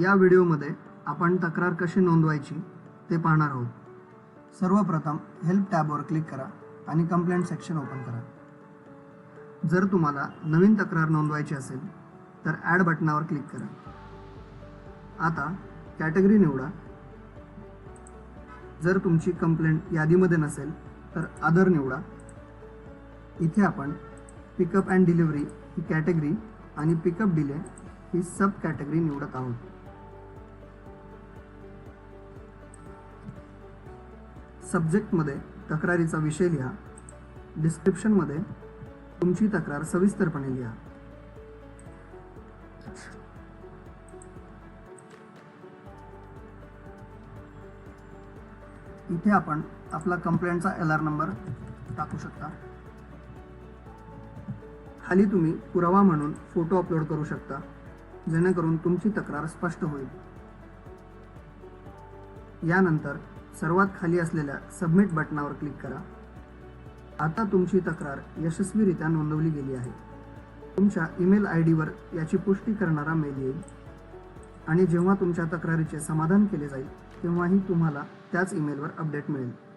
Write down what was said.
या व्हिडिओमध्ये आपण तक्रार कशी नोंदवायची ते पाहणार आहोत. सर्वप्रथम हेल्प टॅबवर क्लिक करा आणि कंप्लेंट सेक्शन ओपन करा. जर तुम्हाला नवीन तक्रार नोंदवायची असेल तर ॲड बटनावर क्लिक करा. आता कॅटेगरी निवडा. जर तुमची कंप्लेंट यादीमध्ये नसेल तर अदर निवडा. इथे आपण पिकअप अँड डिलिव्हरी ही कॅटेगरी आणि पिकअप डिले ही सब कॅटेगरी निवडत आहोत. सब्जेक्टमध्ये तक्रारीचा विषय लिहा. डिस्क्रिप्शनमध्ये तुमची तक्रार सविस्तरपणे लिहा. इथे आपण आपला कंप्लेंटचा एल आर नंबर टाकू शकता. खाली तुम्ही पुरावा म्हणून फोटो अपलोड करू शकता जेणेकरून तुमची तक्रार स्पष्ट होईल. यानंतर सर्वात खाली असलेल्या सबमिट बटनावर क्लिक करा. आता तुमची तक्रार यशस्वीरित्या नोंदवली गेली आहे. तुमच्या ईमेल आय डीवर याची पुष्टी करणारा मेल येईल. आणि जेव्हा तुमच्या तक्रारीचे समाधान केले जाईल तेव्हाही तुम्हाला त्याच ईमेलवर अपडेट मिळेल.